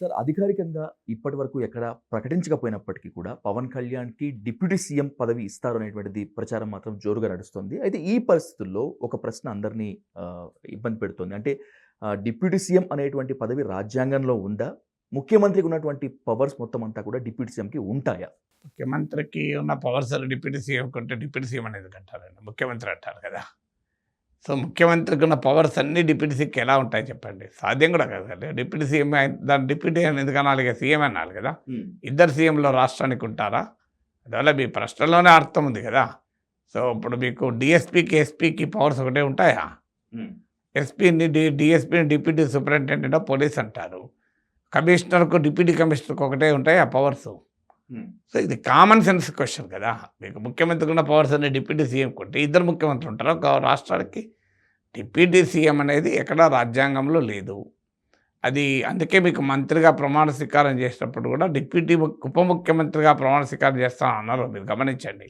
Sir అధికారికంగా ఇప్పటి వరకు ఎక్కడ ప్రకటించకపోయినప్పటికీ కూడా పవన్ కళ్యాణ్కి డిప్యూటీ సీఎం పదవి ఇస్తారు అనేటువంటిది ప్రచారం మాత్రం జోరుగా నడుస్తుంది. అయితే ఈ పరిస్థితుల్లో ఒక ప్రశ్న అందరినీ ఇబ్బంది పెడుతుంది. అంటే డిప్యూటీ సీఎం అనేటువంటి పదవి రాజ్యాంగంలో ఉందా? ముఖ్యమంత్రికి ఉన్నటువంటి పవర్స్ మొత్తం అంతా కూడా డిప్యూటీ సీఎంకి ఉంటాయా? ముఖ్యమంత్రికి ఉన్న పవర్స్ డిప్యూటీ సీఎం కంటే డిప్యూటీ సీఎం అనేది అంటారండి ముఖ్యమంత్రి అంటారు కదా. సో ముఖ్యమంత్రికి ఉన్న పవర్స్ అన్ని డిప్యూటీ సీఎంకి ఎలా ఉంటాయి చెప్పండి? సాధ్యం కూడా కాదు డిప్యూటీ సీఎం దాని డిప్యూటీ అని ఎందుకు అనాలి కదా? సీఎం అనాలి కదా. ఇద్దరు సీఎంలో రాష్ట్రానికి ఉంటారా? అందువల్ల మీ ప్రశ్నలోనే అర్థం ఉంది కదా. సో ఇప్పుడు మీకు డిఎస్పీకి ఎస్పీకి పవర్స్ ఒకటే ఉంటాయా? ఎస్పీని డి డిఎస్పీని డిప్యూటీ సూపరింటెండెంట్ ఆఫ్ పోలీస్ అంటారు. కమిషనర్కు డిప్యూటీ కమిషనర్కి ఒకటే ఉంటాయి ఆ పవర్స్ సో ఇది కామన్ సెన్స్ క్వశ్చన్ కదా. మీకు ముఖ్యమంత్రికి ఉన్న పవర్స్ అన్ని డిప్యూటీ సీఎం కొంటే ఇద్దరు ముఖ్యమంత్రులు ఉంటారు? ఒక రాష్ట్రానికి డిప్యూటీ సీఎం అనేది ఎక్కడా రాజ్యాంగంలో లేదు. అది అందుకే మీకు మంత్రిగా ప్రమాణ స్వీకారం చేసినప్పుడు కూడా డిప్యూటీ ఉప ముఖ్యమంత్రిగా ప్రమాణ స్వీకారం చేస్తాను అన్నారు. మీరు గమనించండి.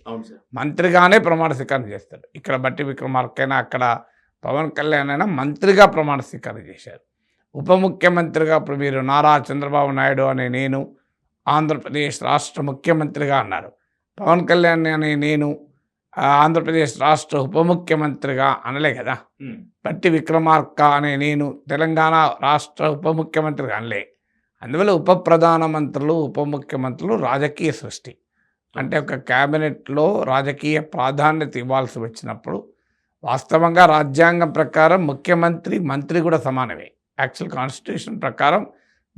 మంత్రిగానే ప్రమాణ స్వీకారం చేస్తారు. ఇక్కడ బట్టి విక్రమార్కైనా అక్కడ పవన్ కళ్యాణ్ అయినా మంత్రిగా ప్రమాణ స్వీకారం చేశారు. ఉప ముఖ్యమంత్రిగా ఇప్పుడు మీరు నారా చంద్రబాబు నాయుడు అనే నేను ఆంధ్రప్రదేశ్ రాష్ట్ర ముఖ్యమంత్రిగా అన్నారు. పవన్ కళ్యాణ్ అనే నేను ఆంధ్రప్రదేశ్ రాష్ట్ర ఉప ముఖ్యమంత్రిగా అనలే కదా. బట్టి విక్రమార్క అనే నేను తెలంగాణ రాష్ట్ర ఉప ముఖ్యమంత్రిగా అనలే. అందువల్ల ఉప ప్రధానమంత్రులు ఉప ముఖ్యమంత్రులు రాజకీయ సృష్టి. అంటే ఒక క్యాబినెట్లో రాజకీయ ప్రాధాన్యత ఇవ్వాల్సి వచ్చినప్పుడు వాస్తవంగా రాజ్యాంగం ప్రకారం ముఖ్యమంత్రి మంత్రి కూడా సమానమే. యాక్చువల్ కాన్స్టిట్యూషన్ ప్రకారం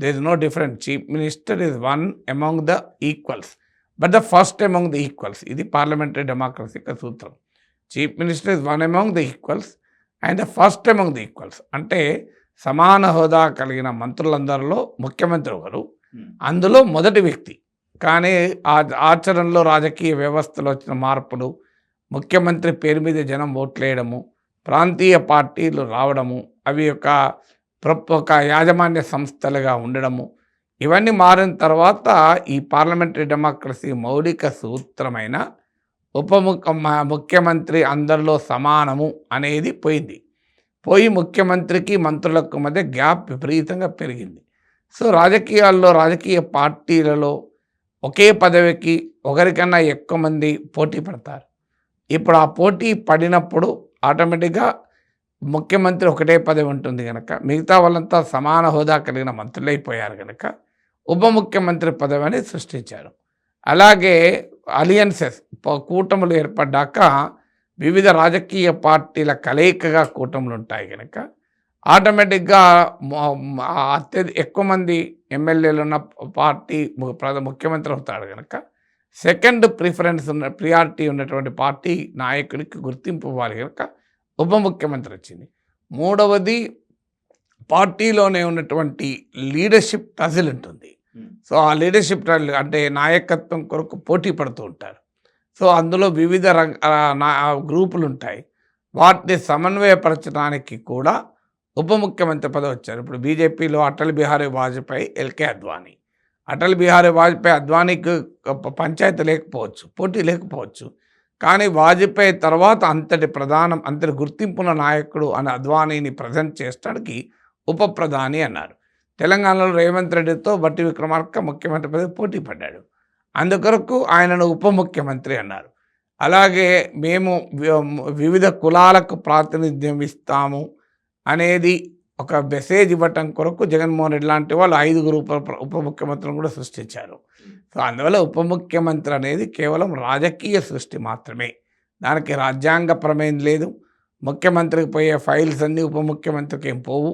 there is no different chief minister is one among the equals but the first among the equals ఇది పార్లమెంటరీ డెమోక్రసీ యొక్క సూత్రం. Chief minister is one among the equals and the first among the equals అంటే సమాన హోదా కలిగిన మంత్రులందరిలో ముఖ్యమంత్రి ఒకరు అందులో మొదటి వ్యక్తి. కానీ ఆ ఆచరణలో రాజకీయ వ్యవస్థలో వచ్చిన మార్పులు ముఖ్యమంత్రి పేరు మీద జనం ఓట్లేయడము ప్రాంతీయ పార్టీలు రావడము అవి యొక్క ప్ర- ఒక యాజమాన్య సంస్థలుగా ఉండడము ఇవన్నీ మారిన తర్వాత ఈ పార్లమెంటరీ డెమోక్రసీ మౌలిక సూత్రమైన ఉప మ- ముఖ్యమంత్రి అందరిలో సమానము అనేది పోయింది. పోయి ముఖ్యమంత్రికి మంత్రులకు మధ్య గ్యాప్ విపరీతంగా పెరిగింది. సో రాజకీయాల్లో రాజకీయ పార్టీలలో ఒకే పదవికి ఒకరికన్నా ఎక్కువ మంది పోటీ పడతారు. ఇప్పుడు ఆ పోటీ పడినప్పుడు ఆటోమేటిక్గా ముఖ్యమంత్రి ఒకటే పదవి ఉంటుంది కనుక మిగతా వాళ్ళంతా సమాన హోదా కలిగిన మంత్రులైపోయారు కనుక ఉప ముఖ్యమంత్రి పదవి సృష్టించారు. అలాగే అలియన్సెస్ కూటములు ఏర్పడ్డాక వివిధ రాజకీయ పార్టీల కలయికగా కూటములు ఉంటాయి కనుక ఆటోమేటిక్గా అత్యధి ఎక్కువ మంది ఎమ్మెల్యేలు ఉన్న పార్టీ ము- ప్రధ ముఖ్యమంత్రి అవుతాడు కనుక సెకండ్ ప్రిఫరెన్స్ ఉన్న ప్రియారిటీ ఉన్నటువంటి పార్టీ నాయకుడికి గుర్తింపు ఇవ్వాలి కనుక ఉప ముఖ్యమంత్రి వచ్చింది. మూడవది పార్టీలోనే ఉన్నటువంటి లీడర్షిప్ టజిల్ ఉంటుంది. Hmm. సో ఆ లీడర్షిప్ అంటే నాయకత్వం కొరకు పోటీ పడుతూ ఉంటారు. సో అందులో వివిధ రంగ నా గ్రూపులు ఉంటాయి. వాటిని సమన్వయపరచడానికి కూడా ఉప ముఖ్యమంత్రి పదవి వచ్చారు. ఇప్పుడు బీజేపీలో అటల్ బిహారీ వాజ్పేయి ఎల్కే అద్వానీ. అటల్ బిహారీ వాజ్పేయి అద్వానీకి పంచాయతీ లేకపోవచ్చు పోటీ లేకపోవచ్చు. కానీ వాజ్పేయి తర్వాత అంతటి ప్రధానం అంతటి గుర్తింపున్న నాయకుడు అని అద్వానీని ప్రజెంట్ చేసడానికి ఉప ప్రధాని అన్నారు. తెలంగాణలో రేవంత్ రెడ్డితో బట్టి విక్రమార్క ముఖ్యమంత్రి పదవి పోటీ పడ్డాడు. అందుకొరకు ఆయనను ఉప ముఖ్యమంత్రి అన్నారు. అలాగే మేము వివిధ కులాలకు ప్రాతినిధ్యం ఇస్తాము అనేది ఒక మెసేజ్ ఇవ్వటం కొరకు జగన్మోహన్ రెడ్డి లాంటి వాళ్ళు ఐదుగురు ఉప ఉప ముఖ్యమంత్రులను కూడా సృష్టించారు. సో అందువల్ల ఉప ముఖ్యమంత్రి అనేది కేవలం రాజకీయ సృష్టి మాత్రమే. దానికి రాజ్యాంగపరమేం లేదు. ముఖ్యమంత్రికి పోయే ఫైల్స్ అన్నీ ఉప ముఖ్యమంత్రికి ఏం పోవు.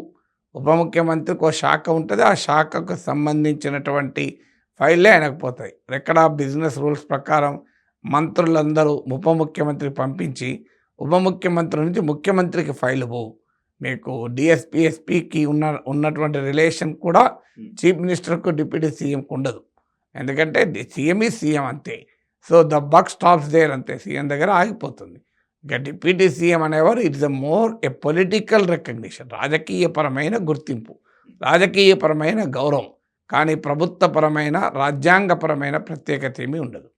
ఉప ముఖ్యమంత్రికి ఒక శాఖ ఉంటుంది. ఆ శాఖకు సంబంధించినటువంటి ఫైల్లే ఆయనకు పోతాయి. ఎక్కడ బిజినెస్ రూల్స్ ప్రకారం మంత్రులందరూ ఉప ముఖ్యమంత్రికి పంపించి ఉప ముఖ్యమంత్రి నుంచి ముఖ్యమంత్రికి ఫైల్ పోవు. మీకు డిఎస్పీ ఎస్పీకి ఉన్న ఉన్నటువంటి రిలేషన్ కూడా చీఫ్ మినిస్టర్కు డిప్యూటీ సీఎంకు ఉండదు. ఎందుకంటే సీఎం ఈ సీఎం అంతే. So the buck stops there అంతే. సీఎం దగ్గర ఆగిపోతుంది. డిప్యూటీ సీఎం అనేవారు it's a more a political recognition రాజకీయపరమైన గుర్తింపు రాజకీయపరమైన గౌరవం కానీ ప్రభుత్వపరమైన రాజ్యాంగపరమైన ప్రత్యేకత ఏమీ ఉండదు.